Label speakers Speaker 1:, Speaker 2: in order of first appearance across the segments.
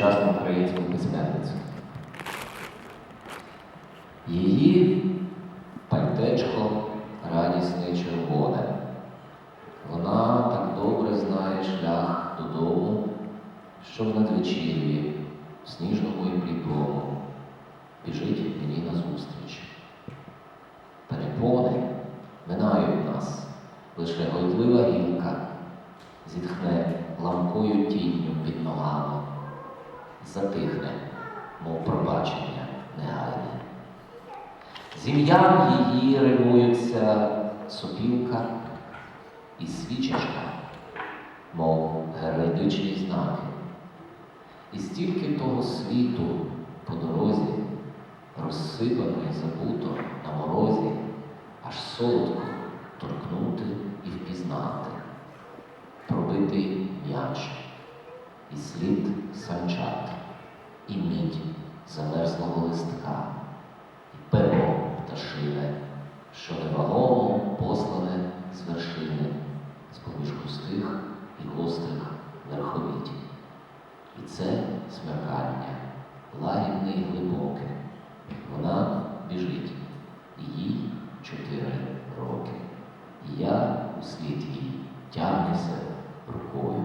Speaker 1: сучасну українську письменницю. Її пальтечко радісне червоне. Вона так добре знає шлях додому, що в надвечір'ї, в сніжному і блідому, біжить мені назустріч. Перепони минають нас, лише гойдлива гілка зітхне ламкою тінню під ногами, затихне, мов пробачення негайне. З ім'ям її римуються сопілка і свічечка, мов геральдичні знаки. І стільки того світу по дорозі, розсипано і забуто на морозі, аж солодко торкнути і впізнати, пробитий м'яч, і мідь замерзлого листка, і перо пташине, що невагомо послане з вершини, з поміж густих і гострих верховіть. І це смеркання, лагідне і глибоке. Вона біжить, їй чотири роки. І я услід їй тягнуся рукою.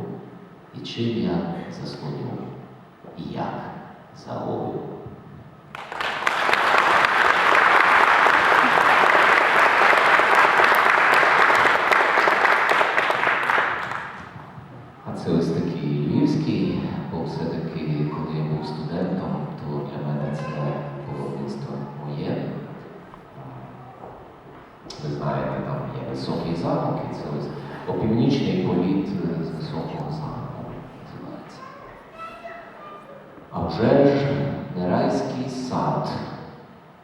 Speaker 1: І чим я заслоню, і як загою. А це ось такий львівський, бо все-таки, коли я був студентом, то для мене це було моє. Ви знаєте, там є високий замок, і це ось опівнічний політ з високого замку називається. А ж не райський сад,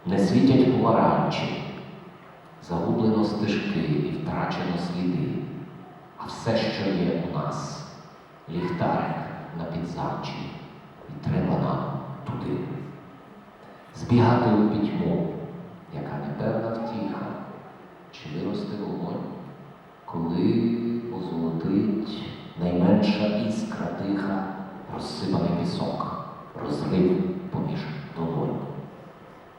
Speaker 1: не світять помаранчі, загублено стежки і втрачено сліди. А все, що є у нас, ліхтарик на підзавчі, і треба нам туди. Збігати у пітьму, яка непевна втіха, чи виросте вогонь, коли позолотить найменша іскра тиха, розсипаний пісок, розрив поміж долонь.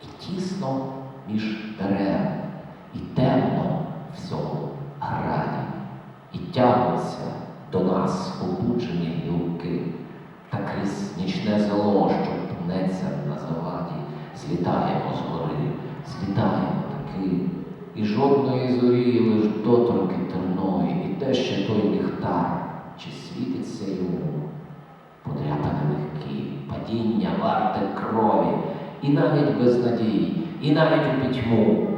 Speaker 1: І тісно між дерев, і темно в цьому граді, і тягнуться до нас обуджені гілки, та крізь нічне зело, що пнеться на заваді, злітаємо згори, злітаємо таки, і жодної зорі, лиш доторки терної, і де ще той ліхтар, і навіть без надії, і навіть у пітьму.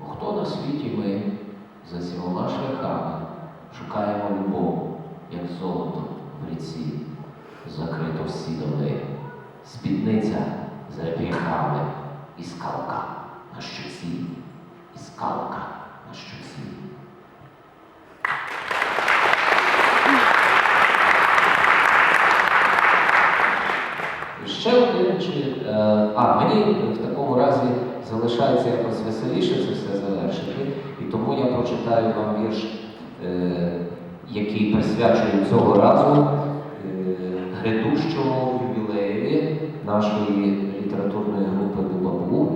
Speaker 1: Бо хто на світі ми за сімома шляхами шукаємо любов, як золото в ріці, закрито всі доли, спідниця з реп'яхами і скалка на щоці, і скалка на щоці. Ще один чи. е, А, мені в такому разі залишається якось веселіше це все завершити, і тому я прочитаю вам вірш, е, який присвячую цього разу е, грядущому ювілеєві нашої літературної групи Бубабу.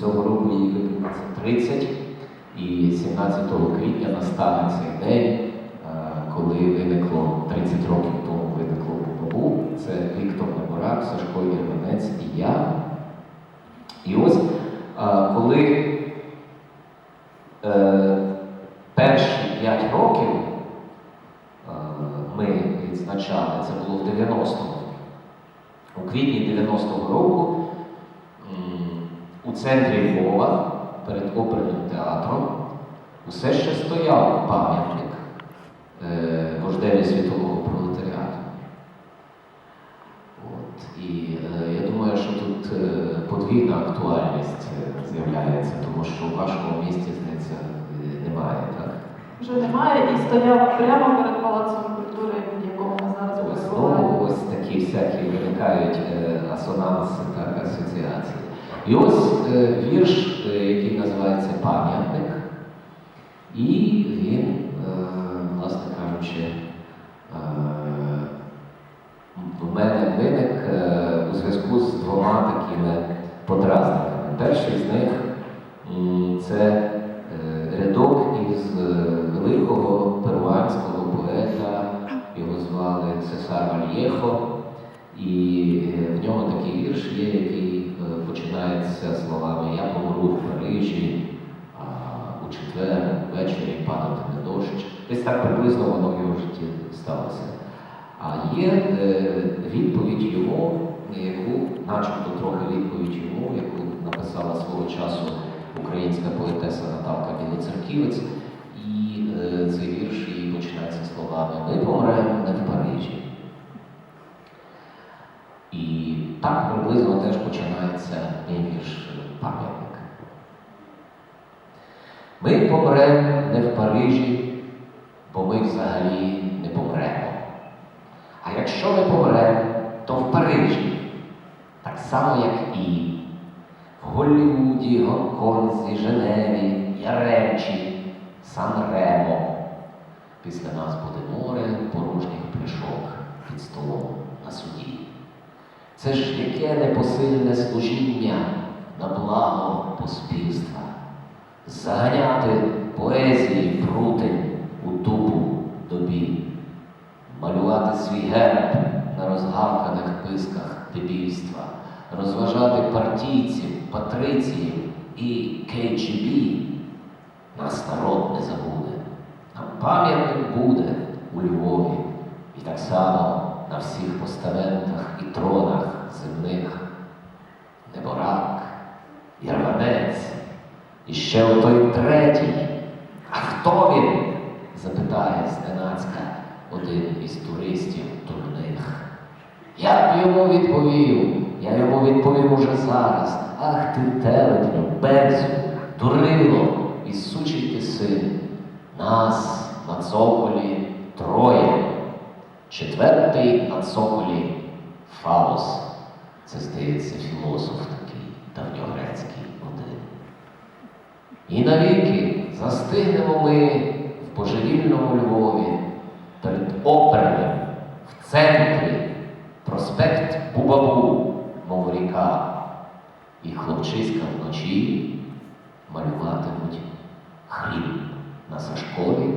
Speaker 1: Цього року їй виповниться 30, і 17 квітня настане цей день, коли е, перші 5 років е, ми відзначали, це було в 90-му. У квітні 90-го року у центрі Львова перед оперним театром усе ще стояв пам'ятник е, вождеві світового пролетаріату. От. І е, я думаю, що тут е, подвійна актуальність е, з'являється, тому що в вашому місті, здається, е, немає, так?
Speaker 2: Вже немає і стояв прямо перед палацом культури, в якому ми зараз
Speaker 1: знову ось такі всякі виникають е, асонанси та асоціації. І ось е, вірш, е, який називається Пам'ятник. І Вальєхо, і е, в нього такий вірш є, який е, починається словами Я помру в Парижі, а у четвер ввечері падатиме дощ. Десь так приблизно воно в його житті сталося. А є е, відповідь йому, яку, начебто трохи відповідь йому, яку написала свого часу українська поетеса Наталка Білоцерківець. І цей вірш її починається словами Ми помремо не в Парижі. І так приблизно теж починається мій вірш пам'ятник. Ми помремо не в Парижі, бо ми взагалі не помремо. А якщо ми помремо, то в Парижі, так само, як і в Голлівуді, Гонконзі, Женеві, Яремчі, Сан-Ремо. Після нас буде море порожніх пляшок під столом на суді. Це ж яке непосильне служіння на благо поспільства. Заганяти поезії прутень у тупу добі, малювати свій герб на розгавканих писках дебільства, розважати партійців, патриціїв і КГБ. Нас народ не забуде. Нам пам'ятник буде у Львові. І так само на всіх постаментах і тронах земних. Неборак, Ярванець, і ще отой третій. А хто він? запитає зненацька один із туристів дурних. Я б йому відповів, я йому відповім уже зараз. Ах ти телепню, безю, дурило і сучий ти син. Нас на цоколі троє. Четвертий на цоколі Фаус. Це, здається, філософ такий давньогрецький один. І навіки застигнемо ми в божевільному Львові перед оперним в центрі проспект Бубабу, мов ріка, і хлопчиська вночі малюватимуть хліб на Сашкові,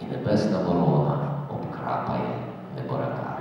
Speaker 1: і небесна ворона обкрапає неборака.